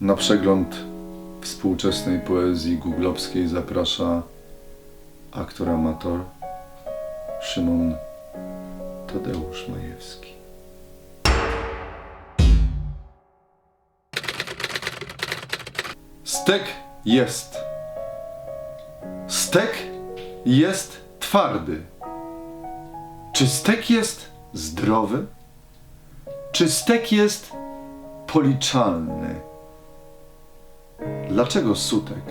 Na przegląd współczesnej poezji googlowskiej zaprasza aktor amator Szymon Tadeusz Majewski. Stek jest. Stek jest twardy. Czy stek jest zdrowy? Czy stek jest policzalny? Dlaczego sutek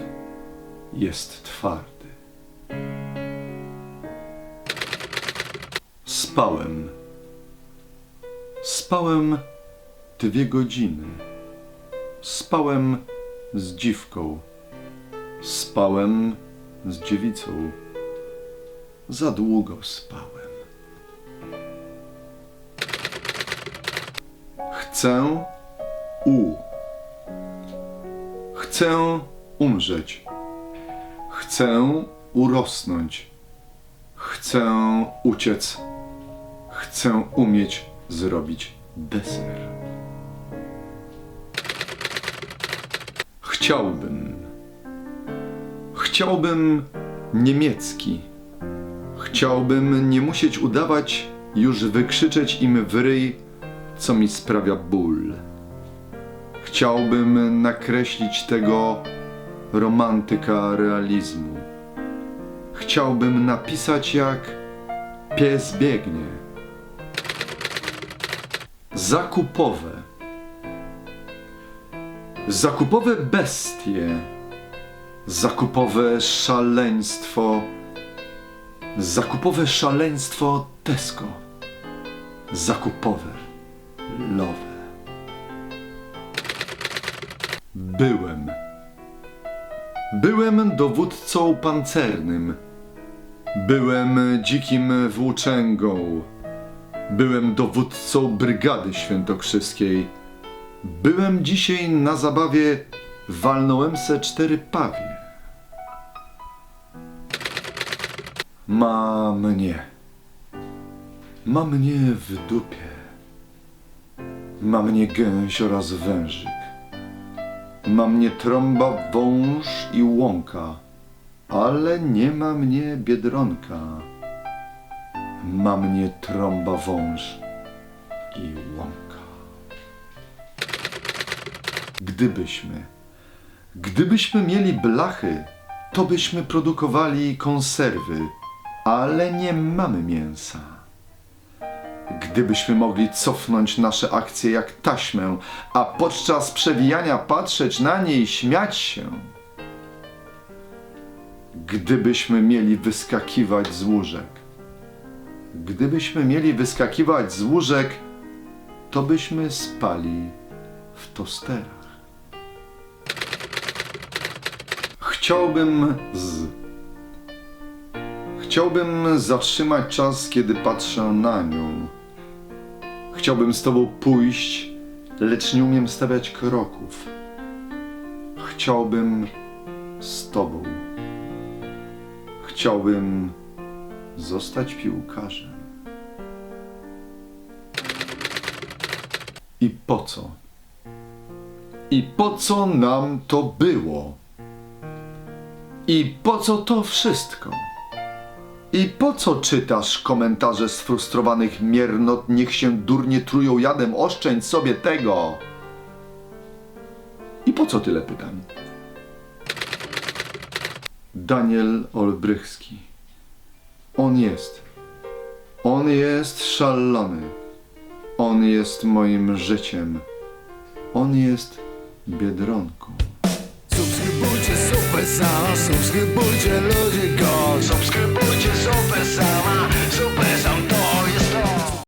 jest twardy? Spałem. Spałem dwie godziny. Spałem z dziwką. Spałem z dziewicą. Za długo spałem. Chcę u. Chcę umrzeć. Chcę urosnąć. Chcę uciec. Chcę umieć zrobić deser. Chciałbym. Chciałbym niemiecki. Chciałbym nie musieć udawać, już wykrzyczeć im w ryj, co mi sprawia ból. Chciałbym nakreślić tego romantyka realizmu. Chciałbym napisać jak pies biegnie. Zakupowe. Zakupowe bestie. Zakupowe szaleństwo. Zakupowe szaleństwo Tesco. Zakupowe love. Byłem. Byłem dowódcą pancernym. Byłem dzikim włóczęgą. Byłem dowódcą Brygady Świętokrzyskiej. Byłem dzisiaj na zabawie, walnąłem se cztery pawie. Ma mnie. Ma mnie w dupie. Ma mnie gęś oraz wężyk. Ma mnie trąba, wąż i łąka, ale nie ma mnie biedronka. Ma mnie trąba, wąż i łąka. Gdybyśmy, gdybyśmy mieli blachy, to byśmy produkowali konserwy, ale nie mamy mięsa. Gdybyśmy mogli cofnąć nasze akcje jak taśmę, a podczas przewijania patrzeć na nie i śmiać się. Gdybyśmy mieli wyskakiwać z łóżek. Gdybyśmy mieli wyskakiwać z łóżek, to byśmy spali w tosterach. Chciałbym z. Chciałbym zatrzymać czas, kiedy patrzę na nią. Chciałbym z tobą pójść, lecz nie umiem stawiać kroków. Chciałbym z tobą. Chciałbym zostać piłkarzem. I po co? I po co nam to było? I po co to wszystko? I po co czytasz komentarze sfrustrowanych miernot, niech się durnie trują jadem, oszczędź sobie tego? I po co tyle pytań? Daniel Olbrychski. On jest. On jest szalony. On jest moim życiem. On jest biedronką. Subskrybujcie super sound, subskrybujcie luz